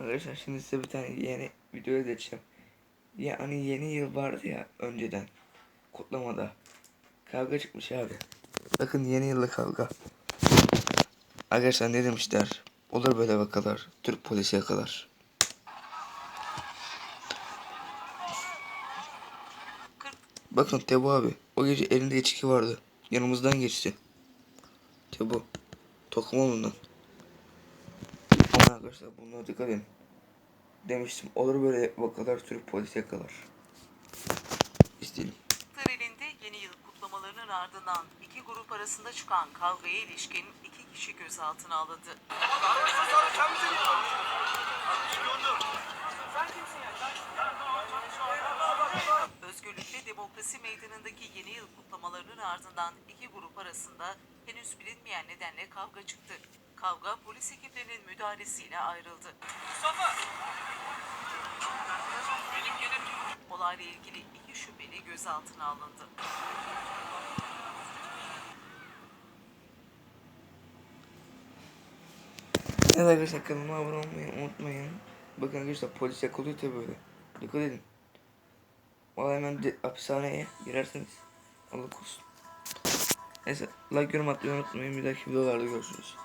Arkadaşlar şimdi size bir tane yeni video izleteceğim. Yani yeni yıl vardı ya önceden. Kutlamada. Kavga çıkmış abi. Bakın yeni yılda kavga. Arkadaşlar ne demişler? Olur böyle vakalar. Türk polisi yakalar. Bakın Tebu abi. O gece elinde içki vardı. Yanımızdan geçti. Tebu. Tokum onundan. Arkadaşlar bunlara dikkat edin. Demiştim olur böyle vakalar Türk polisi yakalar. İsteyelim. elinde yeni yıl kutlamalarının ardından iki grup arasında çıkan kavgaya ilişkin iki kişi gözaltına alındı. Demokrasi Meydanı'ndaki yeni yıl kutlamalarının ardından iki grup arasında henüz bilinmeyen nedenle kavga çıktı. Kavga polis ekiplerinin müdahalesiyle ayrıldı. Olayla ilgili iki şüpheli gözaltına alındı. Evet arkadaşlar kanalıma abone olmayı unutmayın. Bakın arkadaşlar polis yakalıyor tabi böyle. Dikkat edin. Valla hemen hapishaneye girerseniz Allah korusun. Neyse like yorum atmayı unutmayın. Bir dahaki videolarda görüşürüz.